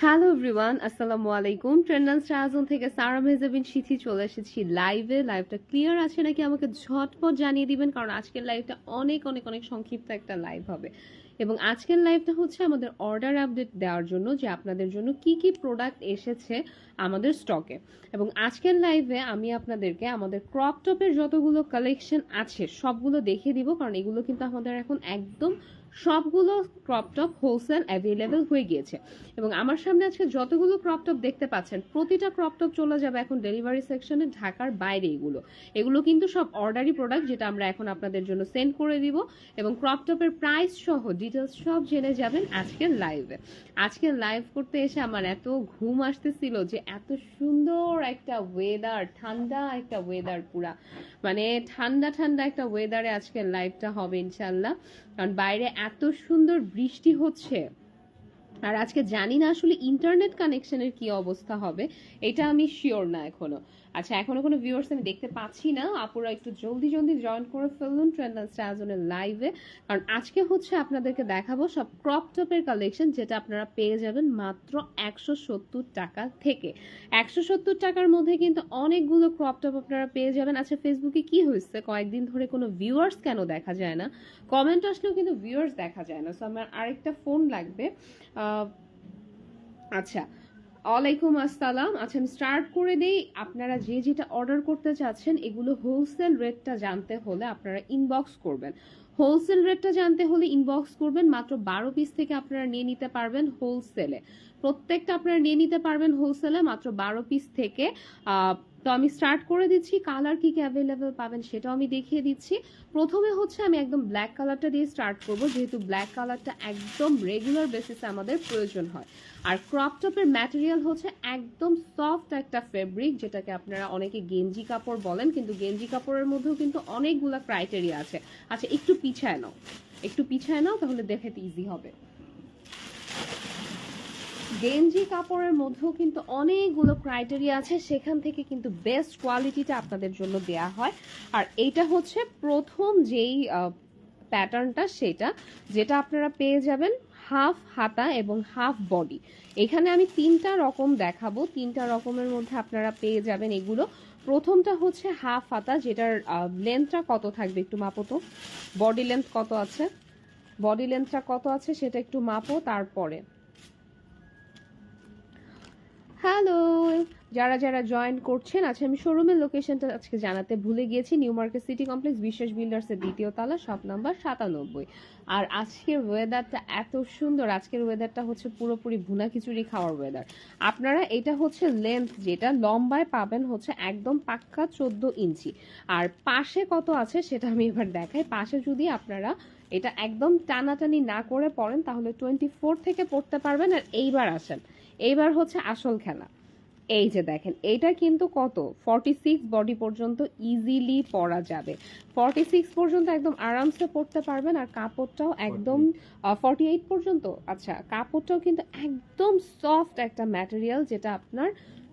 Hello everyone আসসালামু আলাইকুম ট্রেন্ডাল Sturgeon থেকে সারা মেজাবিন সিথি চলে এসেছি লাইভে লাইভটা ক্লিয়ার আছে নাকি আমাকে ঝটপট জানিয়ে দিবেন? কারণ আজকের লাইভটা অনেক অনেক অনেক সংক্ষিপ্ত একটা লাইভ হবে। এবং আজকের লাইভটা হচ্ছে আমাদের অর্ডার আপডেট দেওয়ার জন্য যে আপনাদের জন্য কি কি প্রোডাক্ট এসেছে আমাদের স্টকে এবং আজকের লাইভে আমি আপনাদেরকে আমাদের ক্রপ টপের যতগুলো কালেকশন আছে, সবগুলো দেখিয়ে দিব। কারণ এগুলো কিন্তু আমাদের এখন একদম সবগুলো ক্রপ টপ হোলসেল অ্যাভেলেবেল হয়ে গিয়েছে। এবং আমার সামনে আজকে যতগুলো ক্রপ টপ দেখতে পাচ্ছেন, প্রতিটা ক্রপ টপ চলে যাবে এখন ডেলিভারি সেকশনে ঢাকার বাইরে এগুলো। এগুলো কিন্তু সব অর্ডারি প্রোডাক্ট যেটা আমরা এখন আপনাদের জন্য সেন্ড করে দিব এবং ক্রপ টপের প্রাইস সহ ডিটেলস সব জেনে যাবেন আজকের লাইভে আজকের লাইভ করতে এসে আমার এত ঘুম আসতেছিল যে এত সুন্দর একটা ওয়েদার ঠান্ডা একটা ওয়েদার পুরা। মানে ঠান্ডা ঠান্ডা একটা ওয়েদারে আজকের লাইভটা হবে ইনশাল্লাহ কারণ বাইরে এত সুন্দর বৃষ্টি হচ্ছে। আর আজকে জানি না আসলে ইন্টারনেট কানেকশনের কি অবস্থা হবে, এটা আমি শিওর না এখনও। আচ্ছা এখনও কোনো ভিউয়ার্স আমি দেখতে পাচ্ছি না। আপুরা একটু জলদি জলদি জয়েন করে ফেলুন ট্রেন্ডাল স্টারজনের লাইভে কারণ আজকে হচ্ছে আপনাদেরকে দেখাবো সব ক্রপ টপের কালেকশন যেটা আপনারা পেয়ে যাবেন মাত্র একশো সত্তর টাকা থেকে। একশো সত্তর টাকার মধ্যে কিন্তু অনেকগুলো ক্রপ টপ আপনারা পেয়ে যাবেন। আচ্ছা ফেসবুকে কি হয়েছে? কয়েকদিন ধরে কোনো ভিউয়ার্স কেন দেখা যায় না? কমেন্ট আসলেও কিন্তু ভিউয়ার্স দেখা যায় না। সো আমার আরেকটা ফোন লাগবে। আচ্ছা ওয়ালাইকুম আসসালাম। আচ্ছা আমি স্টার্ট করে দেই। আপনারা যে যেটা অর্ডার করতে চাচ্ছেন, এগুলো হোলসেল রেটটা জানতে হলে আপনারা ইনবক্স করবেন। হোলসেল রেটটা জানতে হলে ইনবক্স করবেন, মাত্র বারো পিস থেকে আপনারা নিয়ে নিতে পারবেন হোলসেলে প্রত্যেকটা আপনারা নিয়ে নিতে পারবেন হোলসেলে মাত্র বারো পিস থেকে তো আমি স্টার্ট করে দিচ্ছি কালার কি কি অ্যাভেলেবেল পাবেন সেটাও আমি দেখিয়ে দিচ্ছি। প্রথমে হচ্ছে আমি একদম ব্ল্যাক কালারটা দিয়ে স্টার্ট করব, যেহেতু ব্ল্যাক কালারটা একদম রেগুলার বেসিসে আমাদের প্রয়োজন হয়। আর ক্রপ টপের ম্যাটেরিয়াল হচ্ছে একদম সফট একটা ফেব্রিক যেটাকে আপনারা অনেকে গেঞ্জি কাপড় বলেন, কিন্তু গেঞ্জি কাপড়ের মধ্যেও কিন্তু অনেকগুলো ক্রাইটেরিয়া আছে। আচ্ছা একটু পিছায় নাও। একটু পিছায় নাও, তাহলে দেখাতে ইজি হবে। গেঞ্জি কাপড়ের মধ্যেও কিন্তু অনেকগুলো ক্রাইটেরিয়া আছে। সেখান থেকে কিন্তু বেস্ট কোয়ালিটিটা আপনাদের জন্য দেয়া হয়। আর এইটা হচ্ছে প্রথম যেই প্যাটার্নটা সেটা, যেটা আপনারা পেয়ে যাবেন হাফ হাতা এবং হাফ বডি এখানে আমি তিনটা রকম দেখাবো। তিনটা রকমের মধ্যে আপনারা পেয়ে যাবেন এগুলো। প্রথমটা হচ্ছে হাফ হাতা, যেটার লেন্থটা কত থাকবে একটু মাপো তো? বডি লেন্থ কত আছে? বডি লেন্থটা কত আছে সেটা একটু মাপো। তারপরে হ্যালো। যারা যারা জয়েন করছেন আচ্ছা আমি শোরুমের লোকেশনটা আজকে জানাতে ভুলে গিয়েছি। New Market City Complex Biswas বিল্ডার্সের দ্বিতীয় তলা শপ নাম্বার সাতানব্বই। আর আজকের ওয়েদারটা এত সুন্দর। আজকের ওয়েদারটা হচ্ছে পুরোপুরি ভুনা খিচুড়ি খাওয়ার ওয়েদার আপনারা, এটা হচ্ছে লেন্থ যেটা লম্বায় পাবেন হচ্ছে একদম পাক্কা চোদ্দ ইঞ্চি। আর পাশে কত আছে সেটা আমি এবার দেখাই। পাশে যদি আপনারা এটা একদম টানাটানি না করে পড়েন, তাহলে টোয়েন্টি ফোর থেকে পড়তে পারবেন। আর এইবার আসেন। এইবার হচ্ছে আসল খেলা। এই যে দেখেন এটা কিন্তু কত? ফর্টি সিক্স বডি পর্যন্ত ইজিলি পরা যাবে। ফর্টি সিক্স পর্যন্ত একদম আরামসে পরতে পারবেন আর কাপড়টাও একদম ফর্টি এইট পর্যন্ত। আচ্ছা কাপড়টাও কিন্তু একদম সফট একটা ম্যাটেরিয়াল যেটা আপনার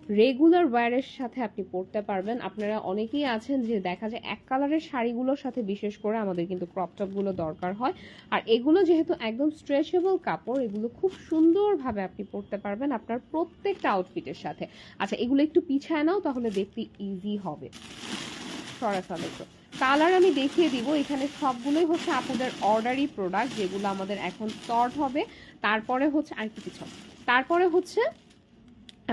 রেগুলার ওয়্যারের সাথে আপনি পরতে পারবেন। আপনারা অনেকেই আছেন যে দেখা যায় এক কালারের শাড়িগুলোর সাথে বিশেষ করে আমাদের কিন্তু ক্রপ টপগুলো দরকার হয়। আর এগুলো যেহেতু একদম স্ট্রেচেবল কাপড়, এগুলো খুব সুন্দরভাবে আপনি পরতে পারবেন আপনার প্রত্যেকটা আউটফিটের সাথে। আচ্ছা এগুলো একটু পিছায় নাও তাহলে দেখতে ইজি হবে। সরাসরি কালার আমি দেখিয়ে দিব। এখানে সবগুলোই হচ্ছে আপনাদের অর্ডারি প্রোডাক্ট যেগুলো আমাদের এখন সর্ট হবে। তারপরে হচ্ছে আর কি কিছু তারপরে হচ্ছে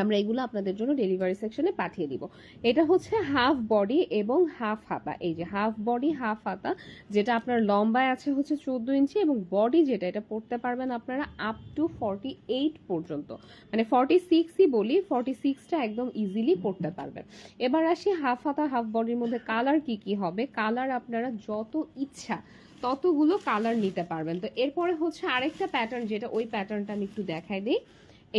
আমরা এগুলো আপনাদের জন্য ডেলিভারি সেকশনে পাঠিয়ে দিব। এটা হচ্ছে হাফ বডি এবং হাফ হাতা। এই যে হাফ বডি হাফ হাতা, যেটা আপনার লম্বায় আছে হচ্ছে চোদ্দ ইঞ্চি এবং বডি যেটা, এটা পড়তে পারবেন আপনারা আপ টু ফর্টি এইট পর্যন্ত। মানে ফর্টি সিক্সই বলি ফর্টি সিক্সটা একদম ইজিলি পড়তে পারবেন। এবার আসি হাফ হাতা হাফ বডির মধ্যে কালার কি কি হবে? কালার আপনারা যত ইচ্ছা ততগুলো কালার নিতে পারবেন। তো এরপরে হচ্ছে আরেকটা প্যাটার্ন যেটা ওই প্যাটার্নটা আমি একটু দেখাই দিই।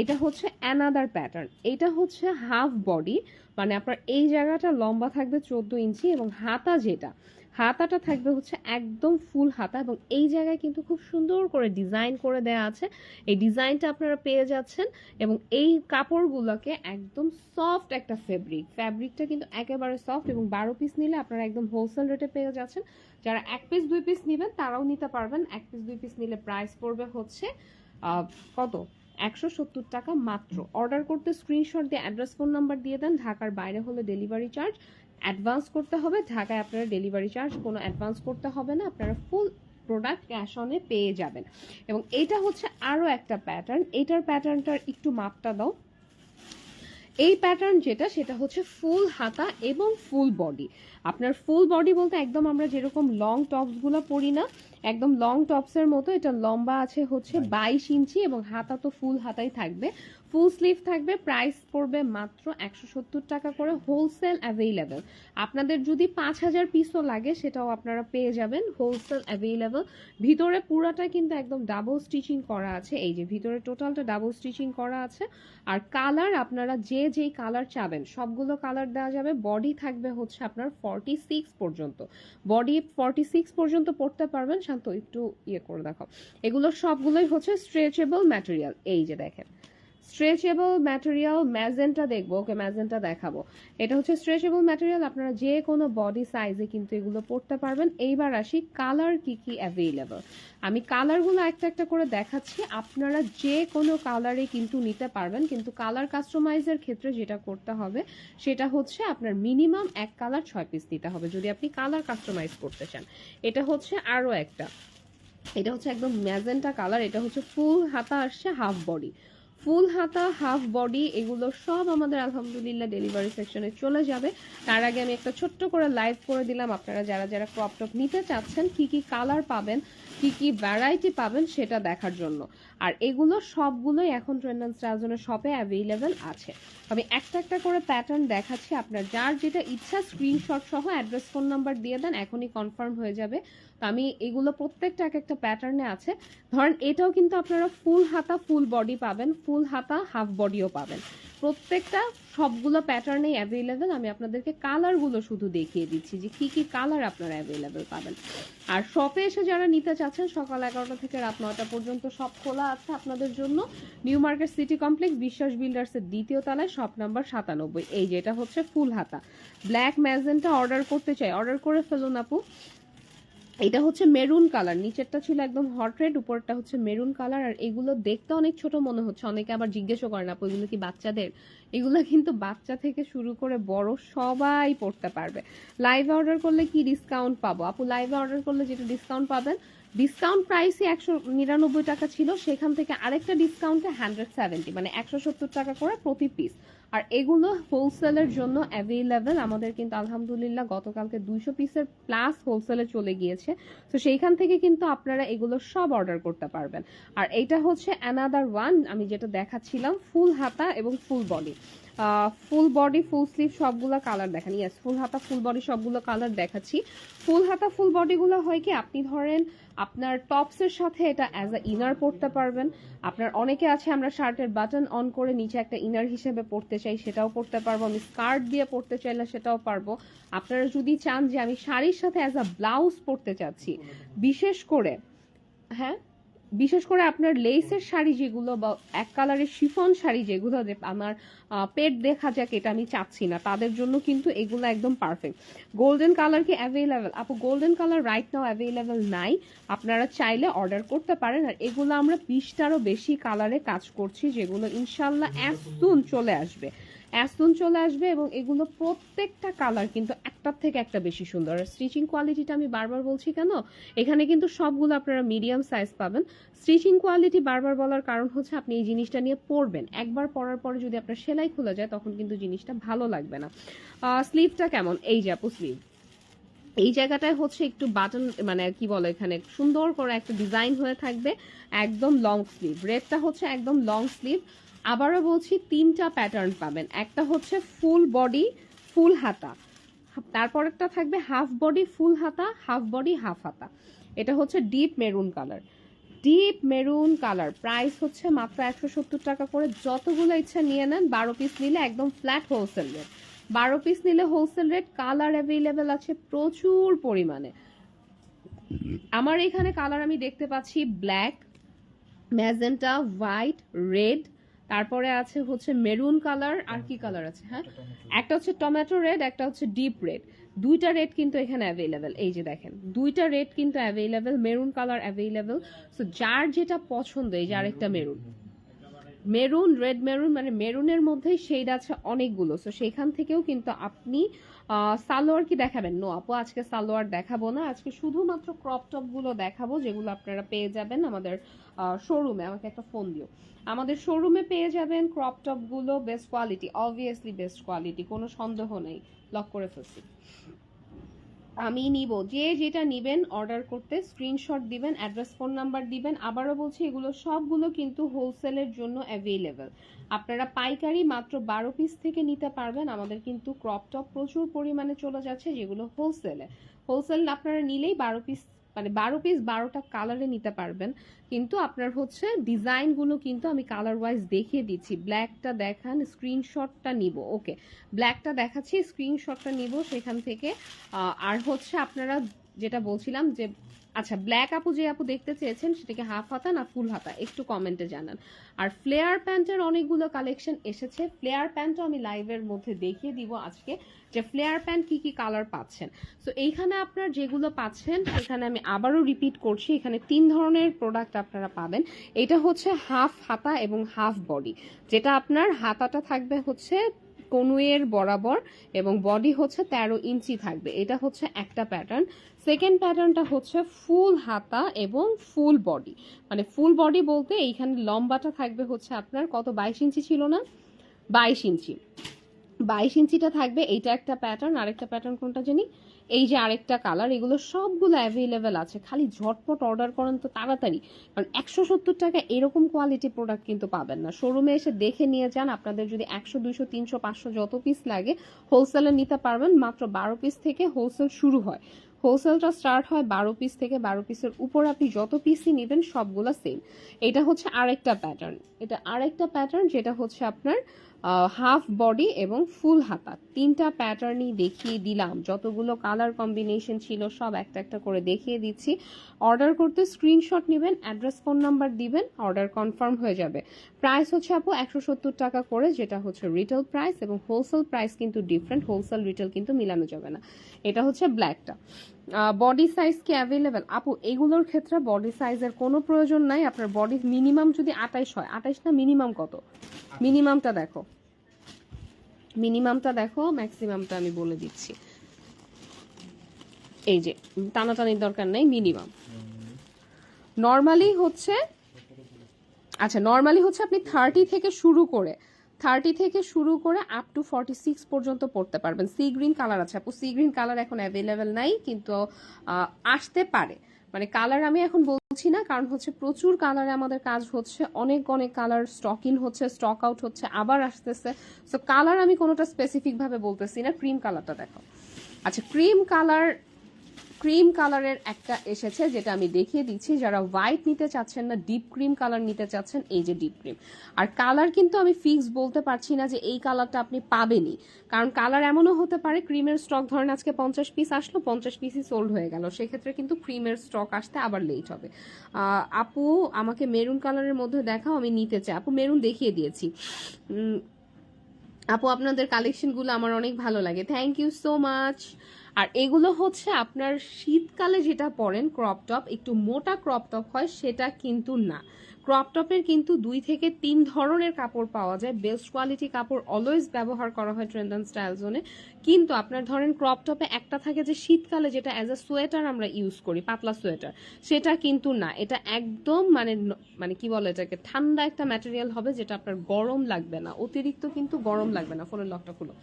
এটা হচ্ছে অ্যানাদার প্যাটার্ন এটা হচ্ছে হাফ বডি মানে আপনার এই জায়গাটা লম্বা থাকবে চোদ্দ ইঞ্চি এবং হাতা যেটা, হাতাটা থাকবে হচ্ছে একদম ফুল হাতা এবং এই জায়গায় কিন্তু খুব সুন্দর করে ডিজাইন করে দেওয়া আছে। এই ডিজাইনটা আপনারা পেয়ে যাচ্ছেন এবং এই কাপড়গুলোকে একদম সফট একটা ফেব্রিক ফ্যাব্রিকটা কিন্তু একেবারে সফট এবং বারো পিস নিলে আপনারা একদম হোলসেল রেটে পেয়ে যাচ্ছেন। যারা এক পিস দুই পিস নেবেন তারাও নিতে পারবেন। এক পিস দুই পিস নিলে প্রাইস পড়বে হচ্ছে কত? একশো সত্তর টাকা মাত্র। অর্ডার করতে স্ক্রিনশট দিয়ে অ্যাড্রেস ফোন নাম্বার দিয়ে দেন। ঢাকার বাইরে হলে ডেলিভারি চার্জ অ্যাডভান্স করতে হবে। ঢাকায় আপনারা ডেলিভারি চার্জ কোনো অ্যাডভান্স করতে হবে না। আপনারা ফুল প্রোডাক্ট ক্যাশ অনে পেয়ে যাবেন। এবং এটা হচ্ছে আরও একটা প্যাটার্ন এটার প্যাটার্নটার একটু মাপটা দাও। এই প্যাটার্ন যেটা, সেটা হচ্ছে ফুল হাতা এবং ফুল বডি আপনার ফুল বডি বলতে একদম আমরা যেরকম লং টপসগুলো পরি না একদম লং টপসের মতো এটা লম্বা আছে হচ্ছে বাইশ ইঞ্চি এবং হাতা তো ফুল হাতাই থাকবে। ফুল স্লিভ থাকবে প্রাইস পড়বে মাত্র একশো সত্তর টাকা করে হোলসেল অ্যাভেইলেবল আপনাদের যদি পাঁচ হাজার পিসও লাগে সেটাও আপনারা পেয়ে যাবেন হোলসেল অ্যাভেইলেবল ভিতরে পুরাটা কিন্তু একদম ডাবল স্টিচিং করা আছে। এই যে ভিতরে টোটালটা ডাবল স্টিচিং করা আছে। আর কালার আপনারা যে যেই কালার চাবেন সবগুলো কালার দেওয়া যাবে। বডি থাকবে হচ্ছে আপনার ফর্টি সিক্স পর্যন্ত। বডি ফর্টি সিক্স পর্যন্ত পড়তে পারবেন। শান্ত, একটু ইয়ে করে দেখো এগুলো সবগুলোই হচ্ছে স্ট্রেচেবল ম্যাটেরিয়াল এই যে দেখেন। স্ট্রেচেবল ম্যাটেরিয়াল ম্যাজেন্টা দেখব, ওকে ম্যাজেন্টা দেখাবো। এটা হচ্ছে স্ট্রেচেবল ম্যাটেরিয়াল, আপনারা যে কোনো বডি সাইজে কিন্তু এগুলো পড়তে পারবেন। এইবার আসি কালার কি কি অ্যাভেলেবল আমি কালারগুলো একটা একটা করে দেখাচ্ছি, আপনারা যে কোনো কালারে কিন্তু নিতে পারবেন, কিন্তু কালার কাস্টমাইজের ক্ষেত্রে যেটা করতে হবে, সেটা হচ্ছে আপনার মিনিমাম এক কালার ছয় পিস দিতে হবে, যদি আপনি কালার কাস্টমাইজ করতে চান। এটা হচ্ছে আরও একটা। এটা হচ্ছে একদম ম্যাজেন্টা কালার এটা হচ্ছে ফুল হাতা আসছে হাফ বডি ফুল হাতা, হাফ বডি, এগুলো সব আমাদের আলহামদুলিল্লাহ ডেলিভারি সেকশনে চলে যাবে। তার আগে আমি একটা ছোট্ট করে লাইভ করে দিলাম। আপনারা যারা যারা ক্রপ টপ নিতে চাচ্ছেন, কি কি কালার পাবেন, কি কি ভ্যারাইটি পাবেন, সেটা দেখার জন্য। আর এগুলো সবগুলোই এখন ট্রেন্ডান স্টারজনের শপে অ্যাভেলেবেল আছে। আমি একটা একটা করে প্যাটার্ন দেখাচ্ছি। আপনার যার যেটা ইচ্ছা স্ক্রিনশট সহ অ্যাড্রেস ফোন নাম্বার দিয়ে দেন, এখনই কনফার্ম হয়ে যাবে। আমি এগুলো প্রত্যেকটা এক একটা প্যাটার্নে আছে। ধরেন, এটাও কিন্তু আপনারা ফুল হাতা ফুল বডি পাবেন ফুল হাতা হাফ বডিও পাবেন। প্রত্যেকটা সবগুলো প্যাটার্নেই অ্যাভেলেবেল আমি আপনাদেরকে কালারগুলো শুধু দেখিয়ে দিচ্ছি যে কি কি কালার আপনারা অ্যাভেলেবেল পাবেন। আর শপে এসে যারা নিতে চাচ্ছেন, সকাল এগারোটা থেকে রাত নয়টা পর্যন্ত সব খোলা আছে আপনাদের জন্য। New Market City Complex Biswas বিল্ডার্সের দ্বিতীয় তলায় শপ নাম্বার সাতানব্বই। এই যেটা হচ্ছে ফুল হাতা। ব্ল্যাক ম্যাজেন্টা অর্ডার করতে চাই। অর্ডার করে ফেলুন আপু। এটা হচ্ছে মেরুন কালার। নিচেরটা ছিল একদম হট রেড উপরটা হচ্ছে মেরুন কালার। আর এগুলো দেখতে অনেক ছোট মনে হচ্ছে। অনেকে আবার জিজ্ঞেসও করেন আপু, এগুলো কি বাচ্চাদের? এগুলো কিন্তু বাচ্চা থেকে শুরু করে বড় সবাই পড়তে পারবে। লাইভে অর্ডার করলে কি ডিসকাউন্ট পাবো? আপু লাইভে অর্ডার করলে যেটা ডিসকাউন্ট পাবেন ডিসকাউন্ট প্রাইসই একশো নিরানব্বই টাকা ছিল, সেখান থেকে আরেকটা ডিসকাউন্টে হান্ড্রেড সেভেন্টি মানে একশো সত্তর টাকা করে প্রতি পিস আর এগুলো হোলসেলের জন্য অ্যাভেলেবেল আমাদের কিন্তু আলহামদুলিল্লাহ গতকালকে দুইশো পিসের প্লাস হোলসেলে চলে গিয়েছে। তো সেইখান থেকে কিন্তু আপনারা এগুলো সব অর্ডার করতে পারবেন। আর এইটা হচ্ছে অ্যানাদার ওয়ান আমি যেটা দেখাচ্ছিলাম, ফুল হাতা এবং full body full body full sleeve সবগুলো কালার দেখান। ইয়েস ফুল হাতা ফুল বডি সবগুলো কালার দেখাচ্ছি। ফুল হাতা ফুল বডিগুলো হয় কি, আপনি ধরেন আপনার টপসের সাথে এটা অ্যাজ আ ইনার পরতে পারবেন। আপনার অনেকে আছে, আমরা শার্টের বাটন অন করে নিচে একটা ইনার হিসেবে পরতে চাই, সেটাও পরতে পারব। আমি স্কার্ট দিয়ে পরতে চাইলে সেটাও পারব। আপনারা যদি চান যে আমি শাড়ির সাথে অ্যাজ আ ব্লাউজ পরতে চাচ্ছি, বিশেষ করে হ্যাঁ? বিশেষ করে আপনার লেসের শাড়ি যেগুলো বা এক কালারের শিফন শাড়ি যেগুলো আমার পেট দেখা যাক, এটা আমি চাচ্ছি না। তাদের জন্য কিন্তু এগুলো একদম পারফেক্ট গোল্ডেন কালার কি অ্যাভেলেবেল আপু golden colour right now available নাই। আপনারা চাইলে অর্ডার করতে পারেন। আর এগুলো আমরা বিশটারও বেশি কালারে কাজ করছি, যেগুলো ইনশাল্লাহ সুন চলে আসবে। অ্যাসুন চলে আসবে এবং এগুলো প্রত্যেকটা কালার কিন্তু একটার থেকে একটা বেশি সুন্দর। আর স্টিচিং কোয়ালিটিটা আমি বারবার বলছি কেন? এখানে কিন্তু সবগুলো আপনারা মিডিয়াম সাইজ পাবেন। স্টিচিং কোয়ালিটি বারবার বলার কারণ হচ্ছে আপনি এই জিনিসটা নিয়ে পরবেন। একবার পরার পরে যদি আপনার সেলাই খুলে যায়, তখন কিন্তু জিনিসটা ভালো লাগবে না। স্লিভটা কেমন? এই যে আপু স্লিভ এই জায়গাটায় হচ্ছে একটু বাটন মানে কি বলে এখানে, সুন্দর করে একটা ডিজাইন হয়ে থাকবে। একদম লং স্লিভ রেডটা হচ্ছে একদম লং স্লিভ আবারও বলছি, তিনটা প্যাটার্ন পাবেন। একটা হচ্ছে ফুল বডি ফুল হাতা। তারপর একটা থাকবে হাফ বডি ফুল হাতা হাফ বডি হাফ হাতা। এটা হচ্ছে deep maroon colour deep maroon colour price হচ্ছে মাত্র একশো সত্তর টাকা করে। যতগুলো ইচ্ছা নিয়ে নেন, বারো পিস নিলে একদম ফ্ল্যাট হোলসেল রেট বারো পিস নিলে হোলসেল রেট কালার অ্যাভেলেবেল আছে প্রচুর পরিমাণে। আমার এখানে কালার আমি দেখতে পাচ্ছি ব্ল্যাক ম্যাজেন্টা হোয়াইট রেড তারপরে আছে হচ্ছে মেরুন কালার আর কি কালার আছে হ্যাঁ? একটা হচ্ছে টমেটো রেড একটা হচ্ছে ডিপ রেড দুইটা রেড কিন্তু এখানে অ্যাভেলেবেল এই যে দেখেন। দুইটা রেড কিন্তু available maroon colour available so যার যেটা পছন্দ এই যে আরেকটা মেরুন মেরুন। রেড মেরুন মানে মেরুনের মধ্যেই শেড আছে অনেকগুলো। সো সেখান থেকেও কিন্তু আপনি সালোয়ার কি দেখাবেন? নো আপু, আজকে সালোয়ার দেখাবো না। আজকে শুধুমাত্র ক্রপ টপগুলো দেখাবো, যেগুলো আপনারা পেয়ে যাবেন আমাদের শোরুমে আমাকে একটা ফোন দিও। আমাদের শোরুমে পেয়ে যাবেন crop টপগুলো best quality obviously best quality কোনো সন্দেহ নেই। লক করে ফেলছি। আমি নিব। যে যেটা নিবেন অর্ডার করতে স্ক্রিনশট দিবেন অ্যাড্রেস ফোন নাম্বার দিবেন, আবারও বলছি, এগুলো সবগুলো কিন্তু হোলসেলের জন্য অ্যাভেলেবেল আপনারা পাইকারি মাত্র বারো পিস থেকে নিতে পারবেন। আমাদের কিন্তু ক্রপ টপ প্রচুর পরিমাণে চলে যাচ্ছে, যেগুলো হোলসেলে হোলসেল আপনারা নিলেই বারো পিস মানে বারো পিস বারোটা কালারে নিতে পারবেন। কিন্তু আপনার হচ্ছে ডিজাইনগুলো কিন্তু আমি কালার ওয়াইজ দেখিয়ে দিচ্ছি। ব্ল্যাকটা দেখান স্ক্রিনশটটা নিব ওকে ব্ল্যাকটা দেখাচ্ছি স্ক্রিনশটটা নিব সেখান থেকে। আর হচ্ছে আপনারা যেটা বলছিলাম যে আচ্ছা ব্ল্যাক আপু যে আপু দেখতে চেয়েছেন সেটাকে হাফ হাতা না ফুল হাতা? একটু কমেন্টে জানান। আর ফ্লেয়ার প্যান্টের অনেকগুলো কালেকশন এসেছে। ফ্লেয়ার প্যান্টও আমি লাইভের মধ্যে দেখিয়ে দিব আজকে যে ফ্লেয়ার প্যান্ট কি কি কালার পাচ্ছেন। সো এইখানে আপনার যেগুলো পাচ্ছেন সেখানে আমি আবারও রিপিট করছি। এখানে তিন ধরনের প্রোডাক্ট আপনারা পাবেন। এটা হচ্ছে হাফ হাতা এবং হাফ বডি যেটা আপনার হাতাটা থাকবে হচ্ছে কনুয়ের বরাবর এবং বডি হচ্ছে তেরো ইঞ্চি থাকবে। এটা হচ্ছে একটা প্যাটার্ন। সেকেন্ড প্যাটার্নটা হচ্ছে ফুল হাতা এবং ফুল বডি। মানে ফুল বডি বলতে এইখানে লম্বাটা থাকবে হচ্ছে আপনার কত? বাইশ ইঞ্চি ছিল না? বাইশ ইঞ্চি। বাইশ ইঞ্চিটা থাকবে। এইটা একটা প্যাটার্ন। আরেকটা প্যাটার্ন কোনটা জানি? এই যে আরেকটা কালার এগুলো সবগুলো অ্যাভেলেবেল আছে। খালি ঝটপট অর্ডার করেন তো তাড়াতাড়ি। কারণ একশো সত্তর টাকা এরকম কোয়ালিটি প্রোডাক্ট কিন্তু পাবেন না। শোরুমে এসে দেখে নিয়ে যান, আপনাদের যদি একশো, দুইশো, তিনশো, পাঁচশো যত পিস লাগে হোলসেলে নিতে পারবেন মাত্র বারো পিস থেকে হোলসেল শুরু হয়। হোলসেলটা স্টার্ট হয় বারো পিস থেকে বারো পিসের উপর। আপনি যত পিসই নেবেন, সবগুলো সেম এটা হচ্ছে আরেকটা প্যাটার্ন এটা আরেকটা প্যাটার্ন যেটা হচ্ছে আপনার হাফ বডি এবং ফুল হাতা। তিনটা প্যাটার্নই দেখিয়ে দিলাম। যতগুলো কালার কম্বিনেশন ছিল, সব একটা একটা করে দেখিয়ে দিচ্ছি। অর্ডার করতে স্ক্রিনশট নেবেন অ্যাড্রেস ফোন নাম্বার দিবেন অর্ডার কনফার্ম হয়ে যাবে। প্রাইস হচ্ছে আপু একশো সত্তর টাকা করে, যেটা হচ্ছে রিটেল প্রাইস এবং হোলসেল প্রাইস কিন্তু ডিফারেন্ট হোলসেল রিটেল কিন্তু মিলানো যাবে না। এটা হচ্ছে ব্ল্যাকটা বডি সাইজ কি অ্যাভেলেবেল আপু এগুলোর ক্ষেত্রে বডি সাইজের কোনো প্রয়োজন নাই। আপনার বডি মিনিমাম যদি আটাইশ হয় আটাইশ না মিনিমাম কত? মিনিমামটা দেখো। মিনিমামটা দেখো ম্যাক্সিমামটা আমি বলে দিচ্ছি। এই যে টানাটানির দরকার নেই মিনিমাম নর্মালি হচ্ছে আচ্ছা নর্মালি হচ্ছে আপনি থার্টি থেকে শুরু করে থার্টি থেকে শুরু করে আপ টু ফর্টি সিক্স পর্যন্ত পড়তে পারবেন। সি গ্রিন কালার আছে। আপু সি গ্রিন কালার এখন অ্যাভেলেবেল নাই, কিন্তু আসতে পারে। মানে কালার আমি এখন বলছি না, কারণ হচ্ছে প্রচুর কালারে আমাদের কাজ হচ্ছে, অনেক অনেক কালার স্টক ইন হচ্ছে স্টক আউট হচ্ছে, আবার আসতেছে। সো কালার আমি কোনোটা স্পেসিফিকভাবে বলতেছি না ক্রিম কালারটা দেখো। আচ্ছা ক্রিম কালার ক্রিম কালারের একটা এসেছে যেটা আমি দেখিয়ে দিচ্ছি। যারা হোয়াইট নিতে চাচ্ছেন না, ডিপ ক্রিম কালার নিতে চাচ্ছেন, এই যে ডিপ ক্রিম। আর কালার কিন্তু আমি ফিক্স বলতে পারছি না যে এই কালারটা আপনি পাবেনই। কারণ কালার এমনও হতে পারে, ক্রিমের স্টক ধরেন আজকে পঞ্চাশ পিস আসলো, পঞ্চাশ পিসই সোল্ড হয়ে গেল। সেক্ষেত্রে কিন্তু ক্রিমের স্টক আসতে আবার লেট হবে। আপু, আমাকে মেরুন কালারের মধ্যে দেখাও, আমি নিতে চাই। আপু, মেরুন দেখিয়ে দিয়েছি। আপু, আপনাদের কালেকশনগুলো আমার অনেক ভালো লাগে। থ্যাংক ইউ সো মাচ আর এগুলো হচ্ছে আপনার শীতকালে যেটা পরেন ক্রপ টপ একটু মোটা ক্রপ টপ হয়, সেটা কিন্তু না। ক্রপ টপের কিন্তু দুই থেকে তিন ধরনের কাপড় পাওয়া যায়। বেস্ট কোয়ালিটি কাপড় অলওয়েজ ব্যবহার করা হয় ট্রেন্ড অ্যান্ড স্টাইল জোনে কিন্তু আপনার ধরেন ক্রপ টপে একটা থাকে যে শীতকালে যেটা অ্যাজ আ সোয়েটার আমরা ইউজ করি, পাতলা সোয়েটার সেটা কিন্তু না। এটা একদম মানে মানে কি বলে এটাকে, ঠান্ডা একটা ম্যাটেরিয়াল হবে যেটা আপনার গরম লাগবে না। অতিরিক্ত কিন্তু গরম লাগবে না ফোনের লকটা খুলো।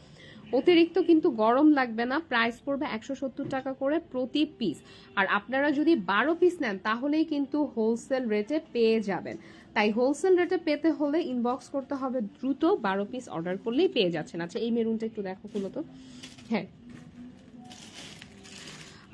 অতিরিক্ত কিন্তু গরম লাগবে না প্রাইস পড়বে একশো সত্তর টাকা করে প্রতি পিস আর আপনারা যদি বারো পিস নেন, তাহলেই কিন্তু হোলসেল রেটে পেয়ে যাবেন। তাই হোলসেল রেটে পেতে হলে ইনবক্স করতে হবে দ্রুত, বারো পিস অর্ডার করলেই পেয়ে যাচ্ছেন। আচ্ছা এই মেরুনটা একটু দেখো তো। হ্যাঁ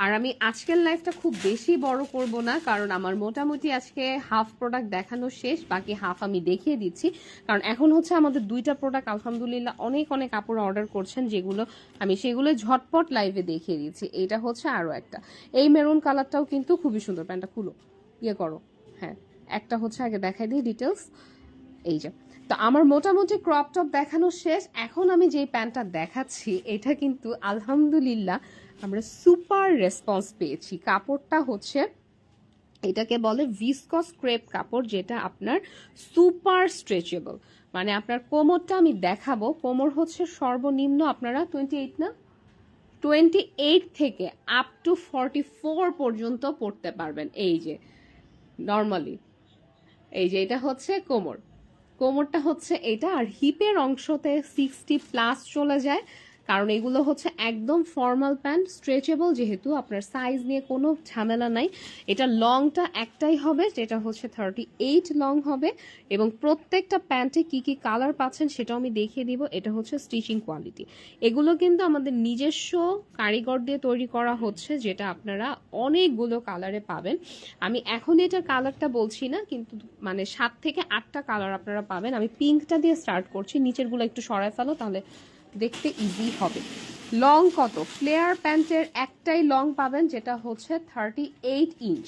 আর আমি আজকের লাইফটা খুব বেশি বড় করব না, কারণ আমার মোটামুটি আজকে হাফ প্রোডাক্ট দেখানো শেষ, বাকি হাফ আমি দেখিয়ে দিচ্ছি। কারণ এখন হচ্ছে আমাদের দুইটা প্রোডাক্ট আলহামদুলিল্লাহ, অনেক অনেক কাপড় অর্ডার করছেন, যেগুলো আমি সেগুলো ঝটপট লাইভে দেখিয়ে দিচ্ছি। এটা হচ্ছে আরও একটা। এই মেরুন কালারটাও কিন্তু খুবই সুন্দর, প্যান্টটা খুলো ইয়ে করো হ্যাঁ একটা হচ্ছে আগে দেখাই দিই ডিটেলস এই যে। তো আমার মোটামুটি ক্রপ টপ দেখানো শেষ। এখন আমি যেই প্যান্টটা দেখাচ্ছি, এটা কিন্তু আলহামদুলিল্লাহ আমরা সুপার রেসপন্স পেয়েছি। কাপড়টা হচ্ছে, এটাকে বলে ভিসকস ক্রেপ কাপড়, যেটা আপনার সুপার স্ট্রেচেবল মানে আপনার কোমরটা আমি দেখাবো। কোমর হচ্ছে সর্বনিম্ন আপনারা টোয়েন্টি এইট না? টোয়েন্টি এইট থেকে আপ টু ফর্টি ফোর পর্যন্ত পড়তে পারবেন। এই যে নর্মালি এই যে, এটা হচ্ছে কোমর। কোমরটা হচ্ছে এটা আর হিপের অংশতে সিক্সটি প্লাস চলে যায়। কারণ এগুলো হচ্ছে একদম ফর্মাল প্যান্ট স্ট্রেচেবল যেহেতু, আপনার সাইজ নিয়ে কোনো ঝামেলা নাই। এটা লংটা একটাই হবে, যেটা হচ্ছে থার্টি এইট লং হবে, এবং প্রত্যেকটা প্যান্টে কি কি কালার পাচ্ছেন সেটাও আমি দেখিয়ে দিব, এটা হচ্ছে স্টিচিং কোয়ালিটি এগুলো কিন্তু আমাদের নিজস্ব কারিগর দিয়ে তৈরি করা হচ্ছে, যেটা আপনারা অনেকগুলো কালারে পাবেন। আমি এখন এটার কালারটা বলছি না, কিন্তু মানে সাত থেকে আটটা কালার আপনারা পাবেন। আমি পিঙ্কটা দিয়ে স্টার্ট করছি, নিচেরগুলো একটু সরায় ফেলো, তাহলে দেখতে ইজি হবে। লং কত? ফ্লেয়ার প্যান্টের একটাই লং পাবেন, যেটা হচ্ছে থার্টি এইট ইঞ্চ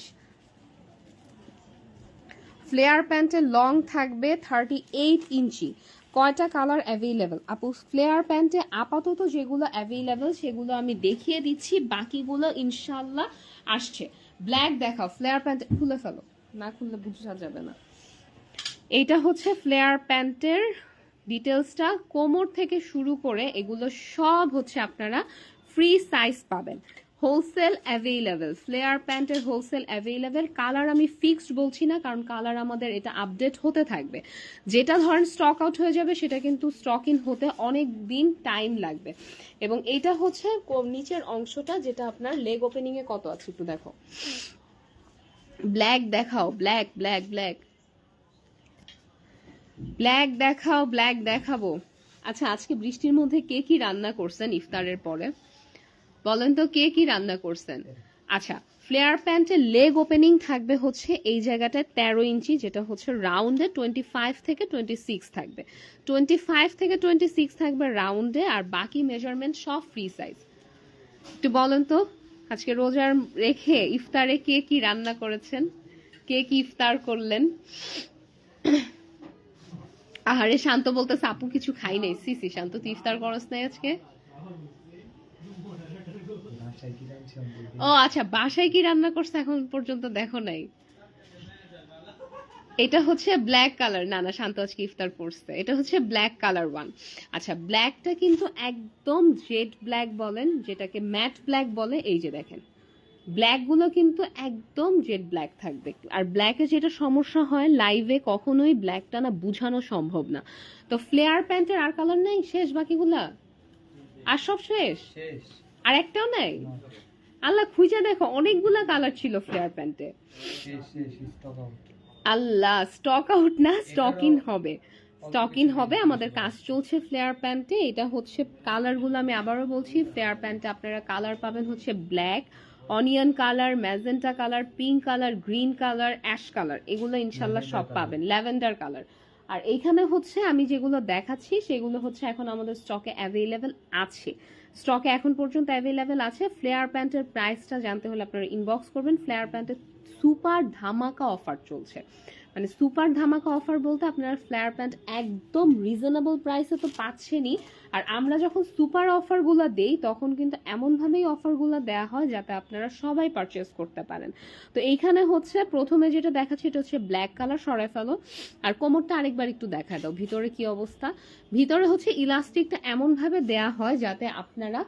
ফ্লেয়ার প্যান্টের লং থাকবে থার্টি এইট ইঞ্চি কয়টা কালার অ্যাভেলেবেল আপু ফ্লেয়ার প্যান্টে আপাতত যেগুলো অ্যাভেলেবেল সেগুলো আমি দেখিয়ে দিচ্ছি, বাকিগুলো ইনশাল্লাহ আসছে। ব্ল্যাক দেখাও ফ্লেয়ার প্যান্ট খুলে ফেলো। না খুললে বোঝা যাবে না। এইটা হচ্ছে ফ্লেয়ার প্যান্টের ডিটেলসটা কোমর থেকে শুরু করে এগুলো সব হচ্ছে আপনারা ফ্রি সাইজ পাবেন। হোলসেল অ্যাভেলেবেল ফ্লেয়ার প্যান্টের হোলসেল অ্যাভেলেবেল কালার আমি ফিক্সড বলছি না, কারণ কালার আমাদের এটা আপডেট হতে থাকবে। যেটা ধরেন স্টক আউট হয়ে যাবে, সেটা কিন্তু স্টক ইন হতে অনেক দিন টাইম লাগবে। এবং এটা হচ্ছে নিচের অংশটা যেটা আপনার লেগ ওপেনিং এ কত আছে একটু দেখো। ব্ল্যাক দেখাও ব্ল্যাক ব্ল্যাক ব্ল্যাক ব্ল্যাক দেখাও ব্ল্যাক দেখাবো। আচ্ছা আজকে বৃষ্টির মধ্যে কে কি রান্না করছেন ইফতারের পরে? বলেন তো, কে কি রান্না করছেন? আচ্ছা ফ্লেয়ার প্যান্টের লেগ ওপেনিং থাকবে হচ্ছে এই জায়গাটায় তেরো ইঞ্চি, যেটা হচ্ছে রাউন্ডে টোয়েন্টি ফাইভ থেকে টোয়েন্টি সিক্স থাকবে। টোয়েন্টি ফাইভ থেকে টোয়েন্টি সিক্স থাকবে রাউন্ডে আর বাকি মেজারমেন্ট সব ফ্রি সাইজ একটু বলেন তো, আজকে রোজার রেখে ইফতারে কে কি রান্না করেছেন? কে কি ইফতার করলেন? আহারে, শান্ত বলতে আপু কিছু খাই নাই। সিসি শান্ত, তুই ইফতার করস নাই আজকে? ও আচ্ছা বাসায় কি রান্না করছে এখন পর্যন্ত দেখো নাই? এটা হচ্ছে ব্ল্যাক কালার না না, শান্ত আজকে ইফতার করছে। এটা হচ্ছে ব্ল্যাক কালার ওয়ান আচ্ছা ব্ল্যাকটা কিন্তু একদম জেড ব্ল্যাক বলেন, যেটাকে ম্যাট ব্ল্যাক বলে, এই যে দেখেন। ব্ল্যাকগুলো কিন্তু একদম জেড ব্ল্যাক থাকবে আর ব্ল্যাকে যেটা সমস্যা হয় লাইভে কখনোই ব্ল্যাকটা না বুঝানো সম্ভব না। তো ফ্লেয়ার প্যান্টের আর কালার নাই? শেষ বাকিগুলা? আর সব শেষ? আর একটাও নাই? আল্লাহ খুঁজে দেখো অনেকগুলা কালার ছিল ফ্লেয়ার প্যান্টে আল্লাহ স্টক আউট না স্টক ইন হবে। স্টক ইন হবে আমাদের কাজ চলছে ফ্লেয়ার প্যান্টে এটা হচ্ছে কালারগুলো আমি আবারও বলছি। ফ্লেয়ার প্যান্টে আপনারা কালার পাবেন হচ্ছে black onion colour magenta colour pink colour green colour ash colour এগুলো ইনশাল্লাহ সব পাবেন ল্যাভেন্ডার কালার আর এখানে হচ্ছে আমি যেগুলো দেখাচ্ছি সেগুলো হচ্ছে এখন আমাদের স্টকে অ্যাভেলেবেল আছে। স্টকে এখন পর্যন্ত অ্যাভেলেবেল আছে। ফ্লেয়ার প্যান্টের প্রাইসটা জানতে হলে আপনারা ইনবক্স করবেন। ফ্লেয়ার প্যান্টের সুপার ধামাকা অফার চলছে। মানে সুপার ধামাকা অফার বলতে আপনারা ফ্লেয়ার প্যান্ট একদম রিজনেবল প্রাইসে তো পাচ্ছেনই। আর আমরা যখন সুপার অফারগুলো দেই, তখন কিন্তু এমনভাবেই অফারগুলো দেওয়া হয় যাতে আপনারা সবাই পারচেস করতে পারেন। তো এইখানে হচ্ছে প্রথমে যেটা দেখাচ্ছি, এটা হচ্ছে ব্ল্যাক কালার সরাই ফেলো। আর কোমরটা আরেকবার একটু দেখা দাও, ভিতরে কি অবস্থা? ভিতরে হচ্ছে ইলাস্টিকটা এমনভাবে দেয়া হয় যাতে আপনারা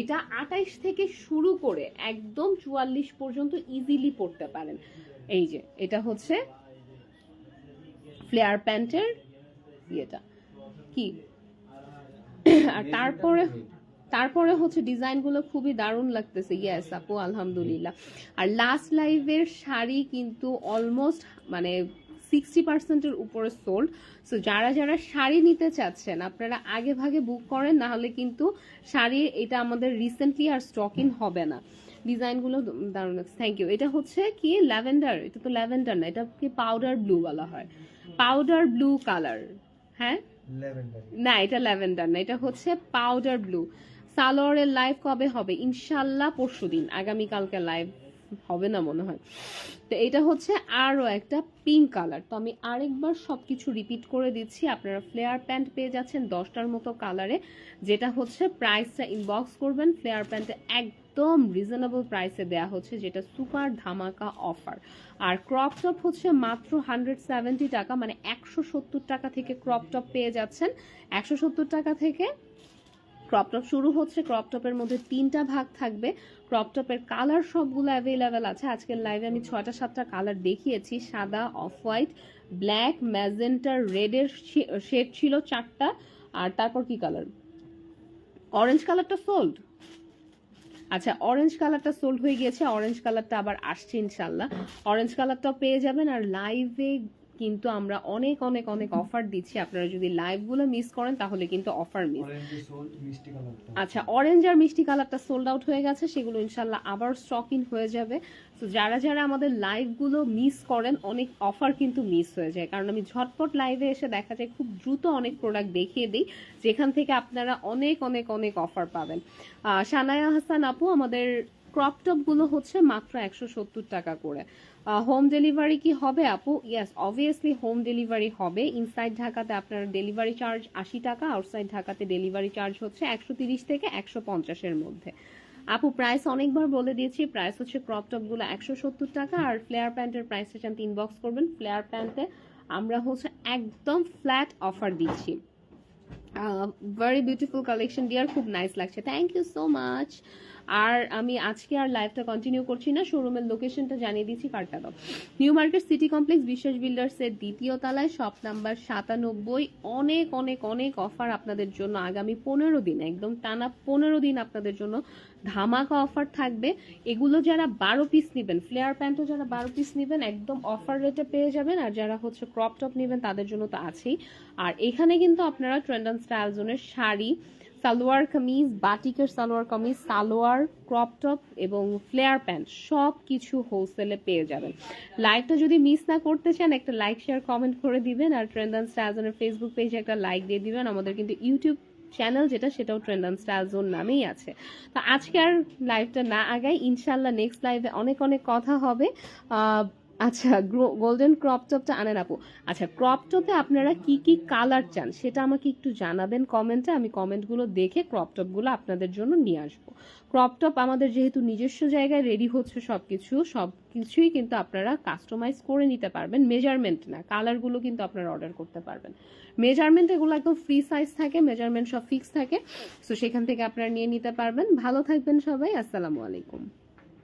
এটা আটাইশ থেকে শুরু করে একদম চুয়াল্লিশ পর্যন্ত ইজিলি পড়তে পারেন। এই যে, এটা হচ্ছে ফ্লেয়ার প্যান্টের ইয়েটা। কি? আর তারপরে তারপরে হচ্ছে ডিজাইনগুলো খুবই দারুণ লাগতেছে। ইয়েস আপু, আলহামদুলিল্লাহ। আর লাস্ট লাইভের শাড়ি কিন্তু অলমোস্ট মানে সিক্সটি পার্সেন্টের উপরে সোল্ড সো যারা যারা শাড়ি নিতে চাচ্ছেন, আপনারা আগে ভাগে বুক করেন, না হলে কিন্তু শাড়ির, এটা আমাদের রিসেন্টলি আর স্টক ইন হবে না। ডিজাইনগুলো দারুণ লাগছে। থ্যাংক ইউ এটা হচ্ছে কি? ল্যাভেন্ডার এটা তো ল্যাভেন্ডার না এটা কি পাউডার ব্লু বলা হয়। পাউডার ব্লু কালার হ্যাঁ? না এটা ল্যাভেন্ডার না এটা হচ্ছে পাউডার ব্লু সালোয়ারের লাইভ কবে হবে? ইনশাল্লাহ পরশুদিন আগামীকালকে লাইভ হবে না মনে হয়। তো এটা হচ্ছে আরও একটা পিঙ্ক কালার তো আমি আরেকবার সবকিছু রিপিট করে দিচ্ছি। আপনারা ফ্লেয়ার প্যান্ট পেয়ে যাচ্ছেন দশটার মতো কালারে যেটা হচ্ছে প্রাইসটা ইনবক্স করবেন। ফ্লেয়ার প্যান্টে একদম রিজনেবল প্রাইসে দেয়া হচ্ছে, যেটা সুপার ধামাকা অফার আর ক্রপ টপ হচ্ছে মাত্র হান্ড্রেড টাকা মানে একশো সত্তর টাকা থেকে ক্রপ টপ পেয়ে যাচ্ছেন। একশো সত্তর টাকা থেকে ক্রপ টপ শুরু হচ্ছে ক্রপ টপের মধ্যে তিনটা ভাগ থাকবে। ক্রপ টপের কালার সবগুলো অ্যাভেলেবেল আছে। আজকের লাইভে আমি ছয়টা, সাতটা কালার দেখিয়েছি, সাদা অফ হোয়াইট ব্ল্যাক ম্যাজেন্টার রেডের শেড ছিল চারটা। আর তারপর কি কালার অরেঞ্জ কালারটা সোল্ড আচ্ছা অরেঞ্জ কালারটা সোল্ড হয়ে গিয়েছে অরেঞ্জ কালারটা আবার আসছে ইনশাল্লাহ অরেঞ্জ কালারটাও পেয়ে যাবেন আর লাইভে কিন্তু আমরা অনেক অনেক অনেক অফার দিচ্ছি। আপনারা যদি লাইভগুলো মিস করেন তাহলে কিন্তু অফার মিস আচ্ছা অরেঞ্জ আর মিষ্টি কালারটা সোল্ড আউট হয়ে গেছে। সেগুলো ইনশাল্লাহ আবার স্টক ইন হয়ে যাবে। তো যারা যারা আমাদের লাইভগুলো মিস করেন অনেক অফার কিন্তু মিস হয়ে যায়। কারণ আমি ঝটপট লাইভে এসে দেখা যায় খুব দ্রুত অনেক প্রোডাক্ট দেখিয়ে দিই যেখান থেকে আপনারা অনেক অনেক অনেক অফার পাবেন। সানায়া হাসান আপু আমাদের ক্রপ টপগুলো হচ্ছে মাত্র একশো সত্তর টাকা করে। হোম ডেলিভারি কি হবে, আপু? ইয়েস অবভিয়াসলি হোম ডেলিভারি হবে। ইনসাইড ঢাকাতে আপনার ডেলিভারি চার্জ আশি টাকা আউটসাইড ঢাকাতে ডেলিভারি চার্জ হচ্ছে একশো থেকে একশো পঞ্চাশের মধ্যে। আপু প্রাইস অনেকবার বলে দিয়েছি প্রাইস হচ্ছে ক্রপ টপগুলো একশো সত্তর টাকা, আর ফ্লেয়ার প্যান্টের প্রাইসটা চান বক্স করবেন। ফ্লেয়ার প্যান্টে আমরা হচ্ছে একদম ফ্ল্যাট অফার দিচ্ছি। ভেরি বিউটিফুল কালেকশন ডিয়ার খুব নাইস লাগছে। থ্যাংক ইউ সো মাচ আর আমি আজকে আর লাইভটা কন্টিনিউ করছি না শোরুমের লোকেশনটা জানিয়ে দিচ্ছি কার্ডটা দাও। New Market City Complex Biswas বিল্ডার্সের দ্বিতীয় তলায় শপ নাম্বার সাতানব্বই। অনেক অনেক অনেক অফার আপনাদের জন্য আগামী পনেরো দিন, একদম টানা পনেরো দিন আপনাদের জন্য ধামাকা অফার থাকবে। এগুলো যারা বারো পিস নেবেন ফ্লেয়ার প্যান্টও যারা বারো পিস নেবেন, একদম অফার রেটে পেয়ে যাবেন। আর যারা হচ্ছে ক্রপ টপ নেবেন, তাদের জন্য তো আছেই। আর এখানে কিন্তু আপনারা ট্রেন্ডন স্টাইল জোনের শাড়ি সালোয়ার কামিজ, বাটিকের সালোয়ার কামিজ, সালোয়ার ক্রপ টপ এবং ফ্লেয়ার প্যান্ট সব কিছু হোলসেলে পেয়ে যাবেন। লাইভটা যদি মিস না করতে চান, একটা লাইক শেয়ার কমেন্ট করে দিবেন আর ট্রেন্ডন স্টাইল জোনের ফেসবুক পেজে একটা লাইক দিয়ে দিবেন। আমাদের কিন্তু ইউটিউব চ্যানেল যেটা, সেটাও ট্রেন্ডন স্টাইল জোন নামেই আছে। তো আজকে আর লাইভটা না আগাই ইনশাল্লাহ নেক্সট লাইভে অনেক অনেক কথা হবে। আচ্ছা গোল্ডেন ক্রপ টপটা আনেন আপু। আচ্ছা ক্রপ টপে আপনারা কি কি কালার চান সেটা আমাকে একটু জানাবেন কমেন্টে আমি কমেন্টগুলো দেখে ক্রপ টপগুলো আপনাদের জন্য নিয়ে আসব। ক্রপ টপ আমাদের যেহেতু নিজস্ব জায়গায় রেডি হচ্ছে সবকিছু সব কিছুই কিন্তু আপনারা কাস্টমাইজ করে নিতে পারবেন মেজারমেন্ট না কালারগুলো কিন্তু আপনারা অর্ডার করতে পারবেন। মেজারমেন্ট এগুলো একদম ফ্রি সাইজ থাকে মেজারমেন্ট সব ফিক্স থাকে তো সেখান থেকে আপনারা নিয়ে নিতে পারবেন। ভালো থাকবেন সবাই, আসসালামু আলাইকুম।